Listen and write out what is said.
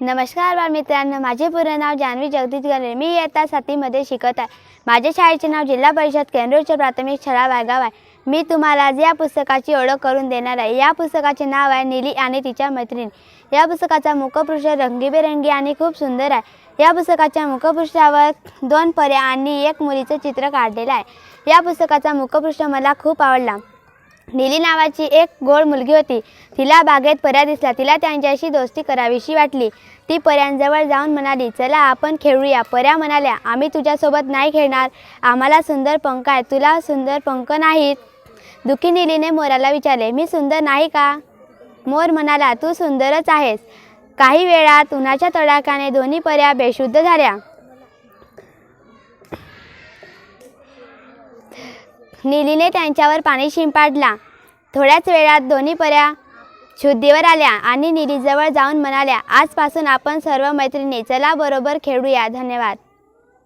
नमस्कार बालमित्रांनो माझे पूर्ण नाव जान्हवी जगदीश गणे मी इयत्ता साथीमध्ये शिकत आहे. माझ्या शाळेचे नाव जिल्हा परिषद केंद्रच्या प्राथमिक शाळा वायगाव आहे. मी तुम्हाला आज या पुस्तकाची ओळख करून देणार आहे. या पुस्तकाचे नाव आहे नीली आणि तिच्या मैत्रीण. या पुस्तकाचा मुखपृष्ठ रंगीबेरंगी आणि खूप सुंदर आहे. या पुस्तकाच्या मुखपृष्ठावर दोन पर्या आणि एक मुलीचं चित्र काढलेलं आहे. या पुस्तकाचा मुखपृष्ठ मला खूप आवडला. नीली नावाची एक गोड मुलगी होती. तिला बागेत पर्या दिसला. तिला त्यांच्याशी दोस्ती करावीशी वाटली. ती पर्यांजवळ जाऊन म्हणाली चला आपण खेळूया. पर्या म्हणाल्या आम्ही तुझ्यासोबत नाही खेळणार. आम्हाला सुंदर पंख आहे तुला सुंदर पंख नाहीत. दुःखी नीलीने मोराला विचारले मी सुंदर नाही का? मोर म्हणाला तू सुंदरच आहेस. काही वेळात उन्हाच्या तडाख्याने दोन्ही पर्या बेशुद्ध झाल्या. नीलीने त्यांच्यावर पाणी शिंपाडला. थोड्याच वेळात दोन्ही पर्या शुद्धीवर आल्या आणि नीलीजवळ जाऊन म्हणाल्या आजपासून आपण सर्व मैत्रिणी चला बरोबर खेळूया. धन्यवाद.